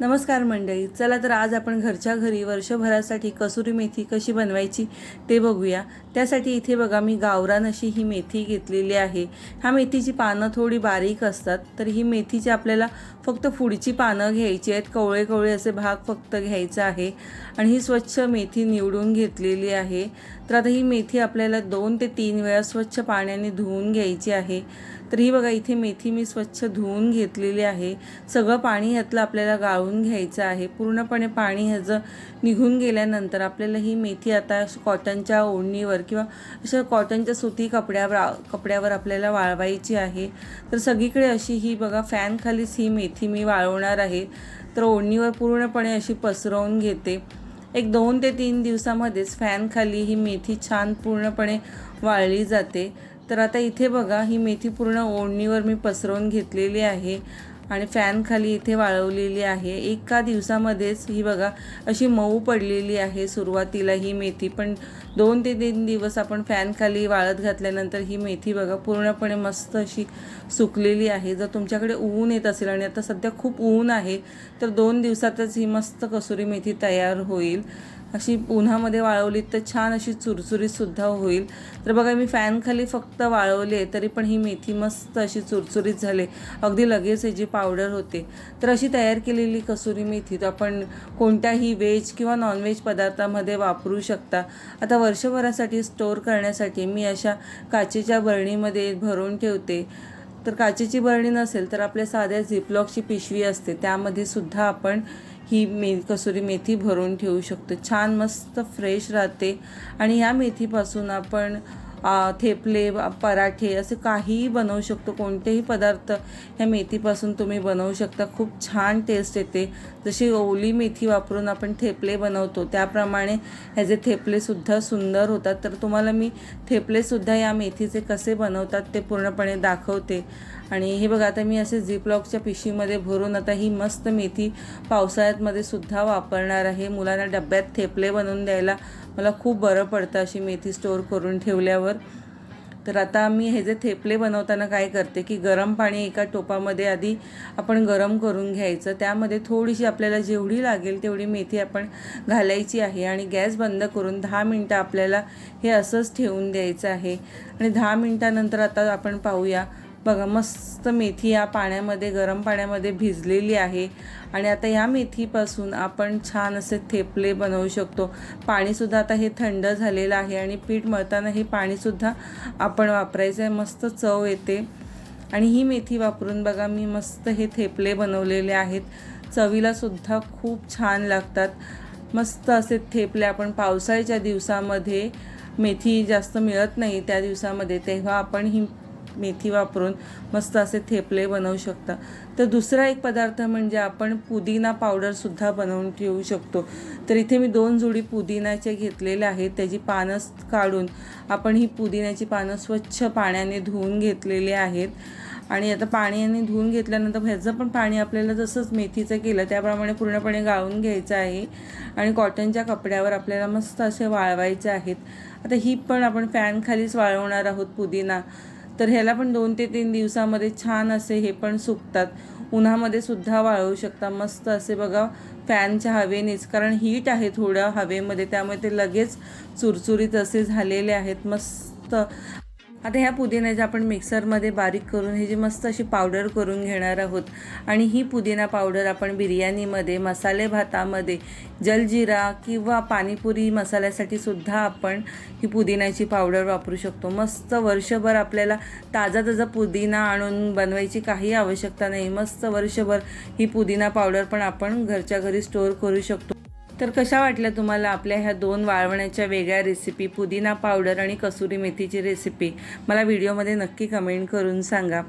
नमस्कार मंडळी चला तर आज आपण घरच्या घरी वर्षभरासाठी कसुरी मेथी कशी बनवायची ते बघूया. त्यासाठी इथे बघा मी गावरान अशी ही मेथी घेतलेली आहे. ह्या मेथीची पानं थोडी बारीक असतात तर ही मेथीची आपल्याला फक्त पुढची पानं घ्यायची आहेत. कवळे कवळे असे भाग फक्त घ्यायचा आहे. आणि ही स्वच्छ मेथी निवडून घेतलेली आहे. तर आता ही मेथी आपल्याला दोन ते तीन वेळा स्वच्छ पाण्याने धुवून घ्यायची आहे. तर ही बघा इथे मेथी मी स्वच्छ धुवून घेतलेली आहे. सगळं पाणी ह्यातलं आपल्याला गाळून घ्यायचं आहे. पूर्णपणे पाणी ह्याचं निघून गेल्यानंतर आपल्याला ही मेथी आता कॉटनच्या ओढणीवर किंवा अशा कॉटनच्या सुती कपड्यावर कपड्यावर आपल्याला वाळवायची आहे. तर सगळीकडे अशी ही बघा फॅनखालीच ही मेथी मी वाळवणार आहे. तर ओढणीवर पूर्णपणे अशी पसरवून घेते. एक दोन ते तीन दिवसामध्येच फॅनखाली ही मेथी छान पूर्णपणे वाळली जाते. तर आता इथे बघा ही मेथी पूर्ण ओढणीवर मी पसरवून घेतलेली आहे. आणि फॅनखाली इथे वाळवलेली आहे. एका दिवसामध्येच ही बघा अशी मऊ पडलेली आहे सुरुवातीला ही मेथी. पण दोन ते तीन दिवस आपण फॅनखाली वाळत घातल्यानंतर ही मेथी बघा पूर्णपणे मस्त अशी सुकलेली आहे. जर तुमच्याकडे ऊन येत असेल आणि आता सध्या खूप ऊन आहे तर दोन दिवसातच ही मस्त कसुरी मेथी तयार होईल. अशी उन्हामध्ये वाळवली तर छान अशी चुरचुरीतसुद्धा होईल. तर बघा मी फॅनखाली फक्त वाळवले तरी पण ही मेथी मस्त अशी चुरचुरीत झाले. अगदी लगेच याची पावडर होते. तर अशी तयार केलेली कसुरी मेथी तर आपण कोणत्याही व्हेज किंवा नॉनव्हेज पदार्थामध्ये वापरू शकता. आता वर्षभरासाठी स्टोअर करण्यासाठी मी अशा काचेच्या बरणीमध्ये भरून ठेवते. तर काचेची बरणी नसेल तर आपल्या साध्या झिपलॉकची पिशवी असते. त्यामध्ये सुद्धा आपण ही मे कसुरी मेथी भरून ठेवू शकतो. छान मस्त फ्रेश राहते. आणि या मेथीपासून आपण थेपले पराठे असे काहीही बनवू शकतो. कोणतेही पदार्थ ह्या मेथीपासून तुम्ही बनवू शकता. खूप छान टेस्ट येते. जशी ओली मेथी वापरून आपण थेपले बनवतो त्याप्रमाणे ह्याचे थेपलेसुद्धा सुंदर होतात. तर तुम्हाला मी थेपलेसुद्धा या मेथीचे कसे बनवतात ते पूर्णपणे दाखवते. आणि हे बघा आता मी असे झिपलॉकच्या पिशवीमध्ये भरून आता ही मस्त मेथी पावसाळ्यातमध्ये सुद्धा वापरणार आहे. मुलांना डब्यात थेपले बनवून द्यायला मला खूप बरं पडतं अशी मेथी स्टोअर करून ठेवल्यावर. तर आता मी हे जे थेपले बनवताना काय करते की गरम पाणी एका टोपामध्ये आधी आपण गरम करून घ्यायचं. त्यामध्ये थोडीशी आपल्याला जेवढी लागेल तेवढी मेथी आपण घालायची आहे आणि गॅस बंद करून दहा मिनटं आपल्याला हे असंच ठेवून द्यायचं आहे. आणि दहा मिनटानंतर आता आपण पाहूया बघा मस्त मेथी या पाण्यामध्ये गरम पाण्यामध्ये भिजलेली आहे. आणि आता या मेथीपासून आपण छान असे थेपले बनवू शकतो. पाणीसुद्धा आता हे थंड झालेलं आहे आणि पीठ मळताना हे पाणीसुद्धा आपण वापरायचं आहे. मस्त चव येते. आणि ही मेथी वापरून बघा मी मस्त हे थेपले बनवलेले आहेत. चवीलासुद्धा खूप छान लागतात. मस्त असे थेपले आपण. पावसाळ्याच्या दिवसामध्ये मेथी जास्त मिळत नाही त्या दिवसामध्ये. तेव्हा आपण ही मेथी वापरून मस्त असे थेपले बनवू शकता. तर दुसरा एक पदार्थ म्हणजे आपण पुदिना पावडरसुद्धा बनवून ठेवू शकतो. तर इथे मी दोन जोडी पुदिनाचे घेतलेले आहेत. त्याची पानं काढून आपण ही पुदिन्याची पानं स्वच्छ पाण्याने धुवून घेतलेली आहेत. आणि आता पाण्याने धुवून घेतल्यानंतर ह्याचं पण पाणी आपल्याला जसंच मेथीचं केलं त्याप्रमाणे पूर्णपणे गाळून घ्यायचं आहे. आणि कॉटनच्या कपड्यावर आपल्याला मस्त असे वाळवायचे आहेत. आता ही पण आपण फॅनखालीच वाळवणार आहोत पुदिना. तर ह्याला पण दोन ते तीन दिवसामध्ये छान असे हे पण सुकतात. उन्हामध्ये सुद्धा वाळवू शकता. मस्त असे बघा फॅनच्या हवेनेच. कारण हीट आहे थोड्या हवेमध्ये त्यामुळे ते लगेच चुरचुरीत असे झालेले आहेत. मस्त. आता ह्या पुदिन्याच्या आपण मिक्सरमध्ये बारीक करून ही जी मस्त अशी पावडर करून घेणार आहोत आणि ही पुदिना पावडर आपण बिर्याणीमध्ये मसाले भातामध्ये जलजिरा किंवा पाणीपुरी मसाल्यासाठी सुद्धा आपण ही पुदिन्याची पावडर वापरू शकतो. मस्त वर्षभर आपल्याला ताजा ताजा पुदिना आणून बनवायची काही आवश्यकता नाही. मस्त वर्षभर ही पुदिना पावडर पण आपण घरच्या घरी स्टोअर करू शकतो. तर कशा वाटल्या तुम्हाला आपल्या ह्या दोन वाळवण्याच्या वेगळ्या रेसिपी पुदिना पावडर आणि कसुरी मेथीची रेसिपी मला व्हिडिओमध्ये नक्की कमेंट करून सांगा.